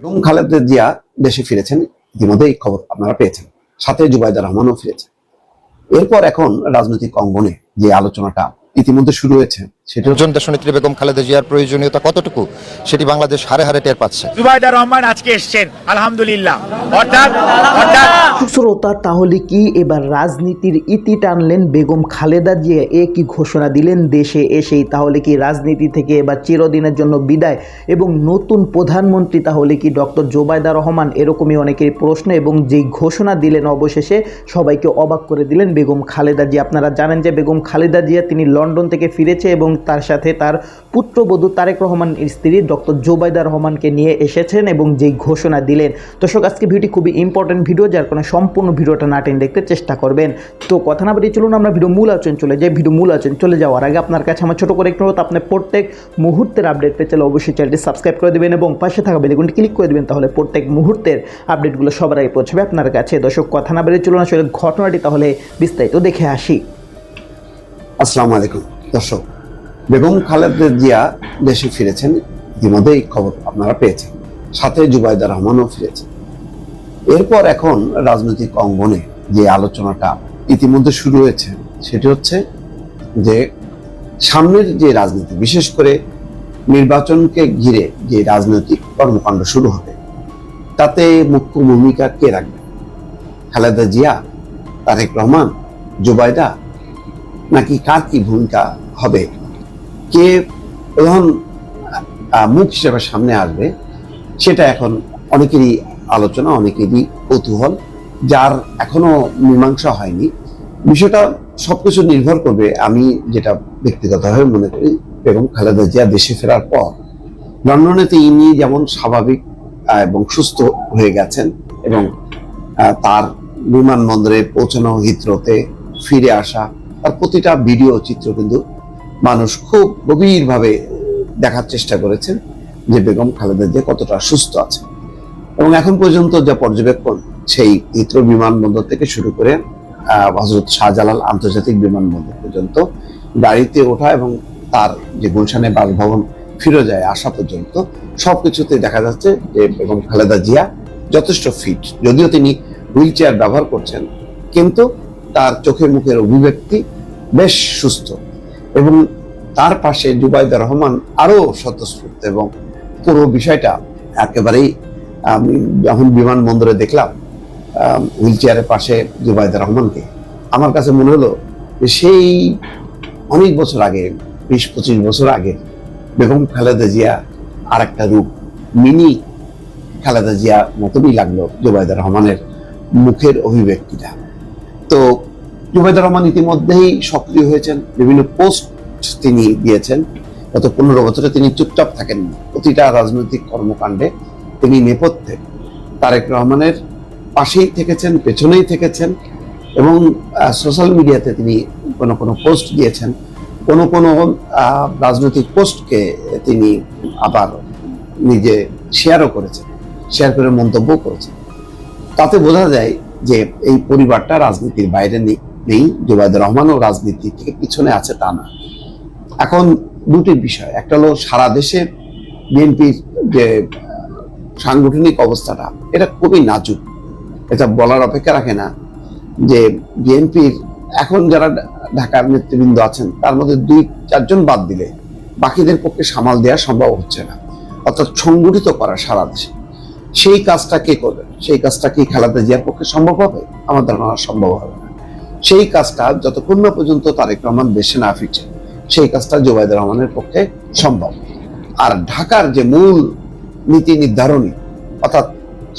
বেগম খালেদা জিয়া দেশে ফিরেছেন ইতিমধ্যে এই খবর আপনারা পেয়েছেন। সাথে জুবাইদা রহমানও ফিরেছেন। এরপর এখন রাজনৈতিক অঙ্গনে যে আলোচনাটা ইতিমধ্যে শুরু হয়েছে সেটা দেশনেত্রী বেগম খালেদা জিয়ার প্রয়োজনীয়তা কতটুকু সেটি বাংলাদেশ হারে হারে টের পাচ্ছে। জুবাইদা রহমান আজকে এসছেন আলহামদুলিল্লাহ। অর্থাৎ অর্থাৎ শ্রোতা তাহলে কি এবার রাজনীতির ইতি টানলেন বেগম খালেদা জিয়া? এ কি ঘোষণা দিলেন দেশে এসেই? তাহলে কি রাজনীতি থেকে এবার চিরদিনের জন্য বিদায়? এবং নতুন প্রধানমন্ত্রী তাহলে কি ডক্টর জোবায়দা রহমান? এরকমই অনেকের প্রশ্ন এবং যেই ঘোষণা দিলেন অবশেষে সবাইকে অবাক করে দিলেন বেগম খালেদা জিয়া। আপনারা জানেন যে বেগম খালেদা জিয়া তিনি লন্ডন থেকে ফিরেছে এবং তার সাথে তার পুত্রবধূ তারেক রহমান স্ত্রী ডক্টর জোবাইদা রহমানকে নিয়ে এসেছেন এবং যেই ঘোষণা দিলেন। দর্শক, আজকে ভিডিওটি খুবই ইম্পর্টেন্ট ভিডিও যার কারণে সম্পূর্ণ ভিডিওটা না টেনে দেখতে চেষ্টা করবেন। তো কথা না বাড়িয়ে চলুন আমরা ভিডিও মূল আলোচনা চলে যাই। ভিডিও মূল আলোচনা চলে যাওয়ার আগে আপনার কাছে আমার ছোট করে একটু আপনি প্রত্যেক মুহূর্তের আপডেট পেতে চাইলে অবশ্যই চ্যানেলটি সাবস্ক্রাইব করে দেবেন এবং পাশে থাকা বেলেগুনটি ক্লিক করে দেবেন তাহলে প্রত্যেক মুহূর্তের আপডেটগুলো সবার আগে পৌঁছবে আপনার কাছে। দর্শক, কথা না বেরিয়ে চলুন আসলে ঘটনাটি তাহলে বিস্তারিত দেখে আসি। আসসালামু আলাইকুম, দর্শক বেগম খালেদা জিয়া দেশে ফিরেছেন ইতিমধ্যে এই খবর আপনারা পেয়েছেন। সাথে জুবাইদা রহমানও ফিরেছেন। এরপর এখন রাজনৈতিক অঙ্গনে যে আলোচনাটা ইতিমধ্যে শুরু হয়েছে, সেটি হচ্ছে যে সামনের যে রাজনীতি, বিশেষ করে নির্বাচনকে ঘিরে যে রাজনৈতিক কর্মকাণ্ড শুরু হবে, তাতে মুখ্য ভূমিকা কে রাখবে? খালেদা জিয়া, তারেক রহমান, জুবাইদা, নাকি কার কি ভূমিকা হবে? কে প্রধান মুখ হিসেবে সামনে আসবে, সেটা এখন অনেকেরই আলোচনা, অনেকেরই কৌতূহল, যার এখনও মীমাংসা হয়নি। বিষয়টা সবকিছু নির্ভর করবে আমি যেটা ব্যক্তিগতভাবে মনে করি বেগম খালেদা জিয়া দেশে ফেরার পর। লন্ডনে তিনি যেমন স্বাভাবিক এবং সুস্থ হয়ে গেছেন, এবং তার বিমানবন্দরে পৌঁছানো হিত্রতে ফিরে আসা, তার প্রতিটা ভিডিও, চিত্র কিন্তু মানুষ খুব গভীরভাবে দেখার চেষ্টা করেছেন যে বেগম খালেদা জিয়া কতটা সুস্থ আছে। এবং এখন পর্যন্ত যা পর্যবেক্ষণ, সেই হিথ্রো বিমানবন্দর থেকে শুরু করে হজরত শাহজালাল আন্তর্জাতিক বিমানবন্দর পর্যন্ত গাড়িতে ওঠা এবং তার যে গুলশানে বাসভবন ফিরে যায় আসা পর্যন্ত, সবকিছুতে দেখা যাচ্ছে যে বেগম খালেদা জিয়া যথেষ্ট ফিট যদিও তিনি হুইল চেয়ার ব্যবহার করছেন, কিন্তু তার চোখে মুখের অভিব্যক্তি বেশ সুস্থ। এবং তার পাশে জুবাইদা রহমান আরও স্বতঃস্ফূর্ত এবং পুরো বিষয়টা একেবারেই, আমি যখন বিমানবন্দরে দেখলাম হুইল চেয়ারের পাশে জুবাইদা রহমানকে, আমার কাছে মনে হলো যে সেই অনেক বছর আগে, বিশ পঁচিশ বছর আগে, বেগম খালেদা জিয়া আর একটা রূপ, মিনি খালেদা জিয়া মতনই লাগল জুবাইদা রহমানের মুখের অভিব্যক্তিটা। তো জুবাইদা রহমান ইতিমধ্যেই সক্রিয় হয়েছেন। বিভিন্ন পোস্ট তিনি দিয়েছেন। গত পনেরো বছরে তিনি চুপচাপ থাকেননি প্রতিটা রাজনৈতিক কর্মকাণ্ডে তিনি নেপথ্যে। তারেক রহমানের পাশেই থেকেছেন, পেছনেই থেকেছেন এবং সোশ্যাল মিডিয়াতে তিনি কোনো কোনো পোস্ট দিয়েছেন। কোনো কোনো রাজনৈতিক পোস্টকে তিনি আবার নিজে শেয়ারও করেছেন, শেয়ার করে মন্তব্য করেছেন। তাতে বোঝা যায় যে এই পরিবারটা রাজনীতির বাইরে নেই। নেই জুবাইদুর রহমানও রাজনীতি থেকে পিছনে আছে তা না। এখন দুটি বিষয়, একটা হলো সারা দেশে বিএনপির যে সাংগঠনিক অবস্থাটা, এটা খুবই নাজুক। এটা বলার অপেক্ষা রাখে না যে বিএনপির এখন যারা ঢাকার নেতৃবৃন্দ আছেন, তার মধ্যে দুই, চারজন বাদ দিলে বাকিদের পক্ষে সামাল দেওয়া সম্ভব হচ্ছে না, অর্থাৎ সংগঠিত করা সারা দেশে। সেই কাজটা কে করবে? সেই কাজটা কি খেলাতে জিয়ার পক্ষে সম্ভব হবে? আমার ধারণা সম্ভব হবে না। সেই কাজটা যতক্ষণ না পর্যন্ত তারেক রহমান দেশে না ফিরছে, সেই কাজটা জোবাইদুর রহমানের পক্ষে সম্ভব। আর ঢাকার যে মূল নীতি নির্ধারণী, অর্থাৎ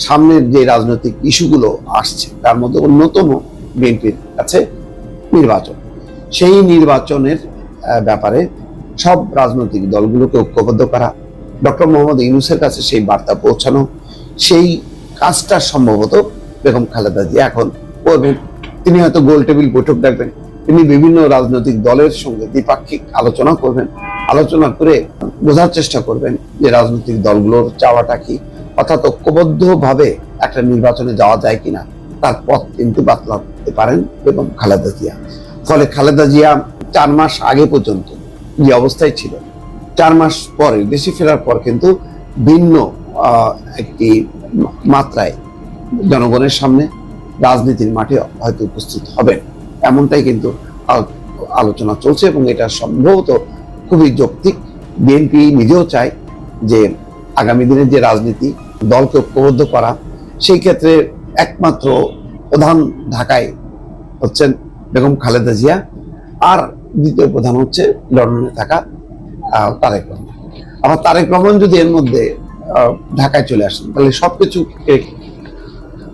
সামনের যে রাজনৈতিক ইস্যুগুলো আসছে, তার মধ্যে অন্যতম বিএনপির কাছে নির্বাচন। সেই নির্বাচনের ব্যাপারে সব রাজনৈতিক দলগুলোকে ঐক্যবদ্ধ করা, ডক্টর মোহাম্মদ ইউনুসের কাছে সেই বার্তা পৌঁছানো, সেই কাজটা সম্ভবত বেগম খালেদা জিয়া এখন করবেন। তিনি হয়তো গোল টেবিল বৈঠক ডাকবেন। তিনি বিভিন্ন রাজনৈতিক দলের সঙ্গে দ্বিপাক্ষিক আলোচনা করবেন। আলোচনা করে বোঝার চেষ্টা করবেন যে রাজনৈতিক দলগুলোর চাওয়াটা কি? অর্থাৎ ঐক্যবদ্ধ ভাবে একটা নির্বাচনে যাওয়া যায় কিনা? তার পথ কিন্তু বাতলাতে পারেন এবং খালেদা জিয়া। ফলে খালেদা জিয়া চার মাস আগে পর্যন্ত যে অবস্থায় ছিল, চার মাস পরে, দেশে ফেরার পর কিন্তু ভিন্ন একটি মাত্রায় জনগণের সামনে রাজনীতির মাঠে হয়তো উপস্থিত হবেন। এমনটাই কিন্তু আলোচনা চলছে এবং এটা সম্ভবত খুবই যৌক্তিক। বিএনপি নিজেও চায় যে আগামী দিনের যে রাজনীতি দলকে ঐক্যবদ্ধ করা, সেই ক্ষেত্রে একমাত্র প্রধান ঢাকায় হচ্ছেন বেগম খালেদা জিয়া আর দ্বিতীয় প্রধান হচ্ছে লন্ডনে থাকা তারেক রহমান। আবার তারেক রহমান যদি এর মধ্যে ঢাকায় চলে আসেন, তাহলে সবকিছু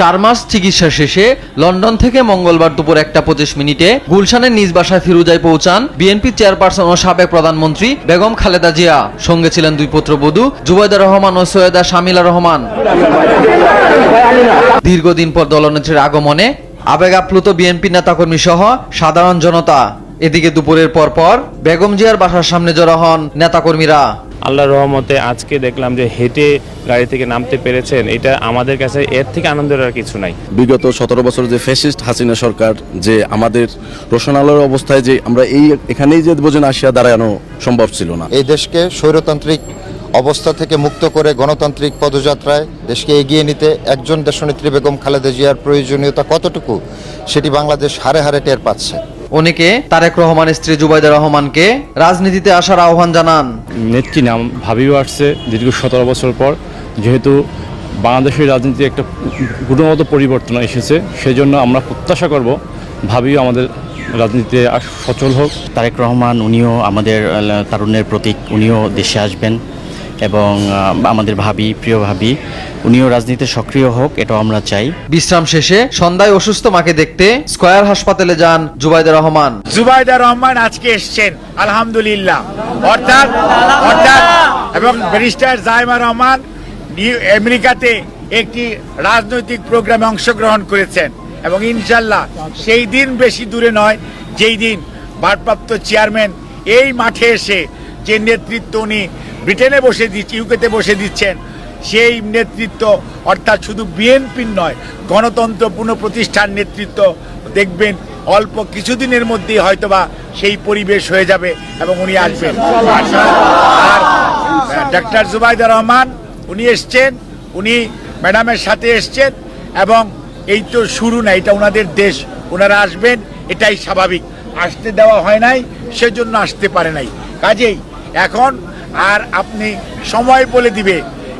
চার মাস চিকিৎসা শেষে লন্ডন থেকে মঙ্গলবার দুপুর একটা পঁচিশ মিনিটে গুলশানের নিজ বাসায় ফিরুজায় পৌঁছান বিএনপি চেয়ারপারসন ও সাবেক প্রধানমন্ত্রী বেগম খালেদা জিয়া। সঙ্গে ছিলেন দুই পুত্রবধূ জুবাইদা রহমান ও সৈয়দা শামিলা রহমান। দীর্ঘদিন পর দলনেত্রীর আগমনে আবেগ আপ্লুত বিএনপি নেতাকর্মী সহ সাধারণ জনতা। এদিকে দুপুরের পর পর বেগম জিয়ার বাসার সামনে জড়ো হন নেতাকর্মীরা। আল্লাহর রহমতে আজকে দেখলাম যে হেঁটে গাড়ি থেকে নামতে পেরেছেন এটা আমাদের কাছে এর থেকে আনন্দের আর কিছু নাই। বিগত সতেরো বছর যে ফ্যাসিস্ট হাসিনা সরকার যে আমাদের রোশনালয়ের অবস্থায় যে আমরা এই এখানেই যে বোঝেন আসিয়া দাঁড়ানো সম্ভব ছিল না। এই দেশকে স্বৈরতান্ত্রিক অবস্থা থেকে মুক্ত করে গণতান্ত্রিক পদযাত্রায় দেশকে এগিয়ে নিতে একজন দেশনেত্রী বেগম খালেদা জিয়ার প্রয়োজনীয়তা কতটুকু সেটি বাংলাদেশ হারে হারে টের পাচ্ছে। অনেকে তারেক রহমানের স্ত্রী জুবাইদা রহমানকে রাজনীতিতে আসার আহ্বান জানান। নেত্রী নাম ভাবিও আসছে দীর্ঘ সতেরো বছর পর। যেহেতু বাংলাদেশের রাজনীতি একটা গুণগত পরিবর্তন এসেছে সেজন্য আমরা প্রত্যাশা করব ভাবিও আমাদের রাজনীতিতে সচল হোক। তারেক রহমান উনিও আমাদের তারুণ্যের প্রতীক উনিও দেশে আসবেন। এবং আমাদের ভাবি প্রিয় ভাবি উনিও রাজনীতিতে সক্রিয় হোক এটাও আমরা চাই। বিশ্রাম শেষে সন্ধ্যায় অসুস্থ মাকে দেখতে স্কয়ার হাসপাতালে যান জুবাইদা রহমান। জুবাইদা রহমান আজকে এসছেন আলহামদুলিল্লাহ। অর্থাৎ অর্থাৎ এবং ব্যারিস্টার জাইমা রহমান নিউ- আমেরিকাতে একটি রাজনৈতিক প্রোগ্রামে অংশগ্রহণ করেছেন। এবং ইনশাল্লাহ সেই দিন বেশি দূরে নয় যেই দিন ভারপ্রাপ্ত চেয়ারম্যান এই মাঠে এসে যে নেতৃত্ব উনি ব্রিটেনে বসে দিচ্ছে ইউকেতে বসে দিচ্ছেন। সেই নেতৃত্ব, অর্থাৎ শুধু বিএনপির নয়, গণতন্ত্র পুনঃপ্রতিষ্ঠার নেতৃত্ব, দেখবেন অল্প কিছুদিনের মধ্যেই হয়তোবা সেই পরিবেশ হয়ে যাবে এবং উনি আসবেন। আর ডাক্তার জুবাইদা রহমান, উনি এসছেন, উনি ম্যাডামের সাথে এসছেন এবং এই তো শুরু না, এটা ওনাদের দেশ ওনারা আসবেন, এটাই স্বাভাবিক। আসতে দেওয়া হয় নাই, সেজন্য আসতে পারে নাই। কাজেই এখন আর আপনি সময় বলে দিবে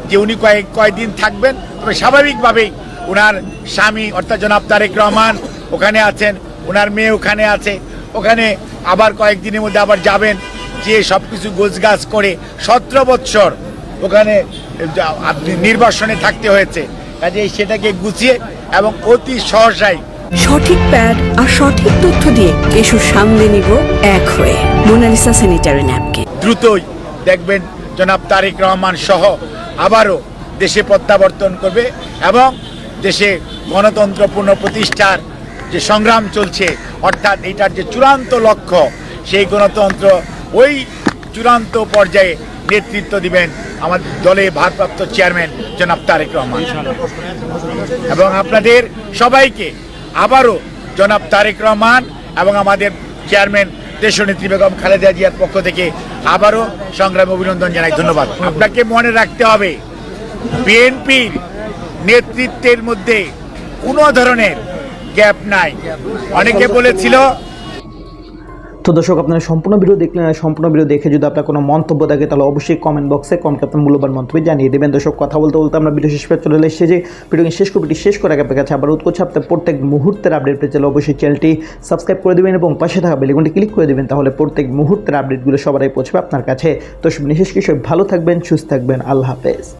যে উনি কয়েক কয়েকদিন থাকবেন। তবে স্বাভাবিকভাবেই ওনার স্বামী অর্থাৎ জনাব তারেক রহমান ওখানে আছেন ওনার মেয়ে ওখানে আছে। ওখানে আবার কয়েকদিনের মধ্যে আবার যাবেন যে সব কিছু গোছগাছ করে সতেরো বৎসর ওখানে নির্বাসনে থাকতে হয়েছে। কাজে সেটাকে গুছিয়ে এবং অতি সহসায় সঠিক প্যাড আর সঠিক তথ্য দিয়ে এসব সামনে নিব এক হয়ে। Monalisa sanitary napkin. দ্রুতই দেখবেন জনাব তারেক রহমান সহ আবারও দেশে প্রত্যাবর্তন করবে এবং দেশে গণতন্ত্র পুনঃপ্রতিষ্ঠার যে সংগ্রাম চলছে, অর্থাৎ এটার যে চূড়ান্ত লক্ষ্য, সেই গণতন্ত্র ওই চূড়ান্ত পর্যায়ে নেতৃত্ব দিবেন আমাদের দলের ভারপ্রাপ্ত চেয়ারম্যান জনাব তারেক রহমান। এবং আপনাদের সবাইকে আবারও জনাব তারেক রহমান এবং আমাদের চেয়ারম্যান দেশনেত্রী বেগম খালেদা জিয়ার পক্ষ থেকে আবারও সংগ্রামে অভিনন্দন জানাই, ধন্যবাদ। আপনাকে মনে রাখতে হবে, বিএনপির নেতৃত্বের মধ্যে কোনো ধরনের গ্যাপ নাই। অনেকে বলেছিল তো দর্শক, আপনারা সম্পূর্ণ ভিডিও দেখলেন সম্পূর্ণ ভিডিও দেখে যদি আপনার কোনো মন্তব্য থাকে, তাহলে অবশ্যই কমেন্ট বক্সে কমেন্ট আপনার মূল্যবান মন্তব্য জানিয়ে দেবেন। দর্শক, কথা বলতে বলতে আমরা ভিডিও শেষ পেয়ে চলে এসেছি। যে ভিডিও শেষ করে শেষ করে আগে কাছে আবার উৎকোচ আপনার প্রত্যেক মুহূর্তের আপডেট পেয়ে চলে অবশ্যই চ্যানেলটি সাবস্ক্রাইব করে দেবেন এবং পাশে থাকা বেলিগুনটি ক্লিক করে দেবেন, তাহলে প্রত্যেক মুহূর্তের আপডেটগুলো সবারই পৌঁছবে আপনার কাছে। তো সব বিশেষ কিছু ভালো থাকবেন, সুস্থ থাকবেন, আল্লাহ হাফেজ।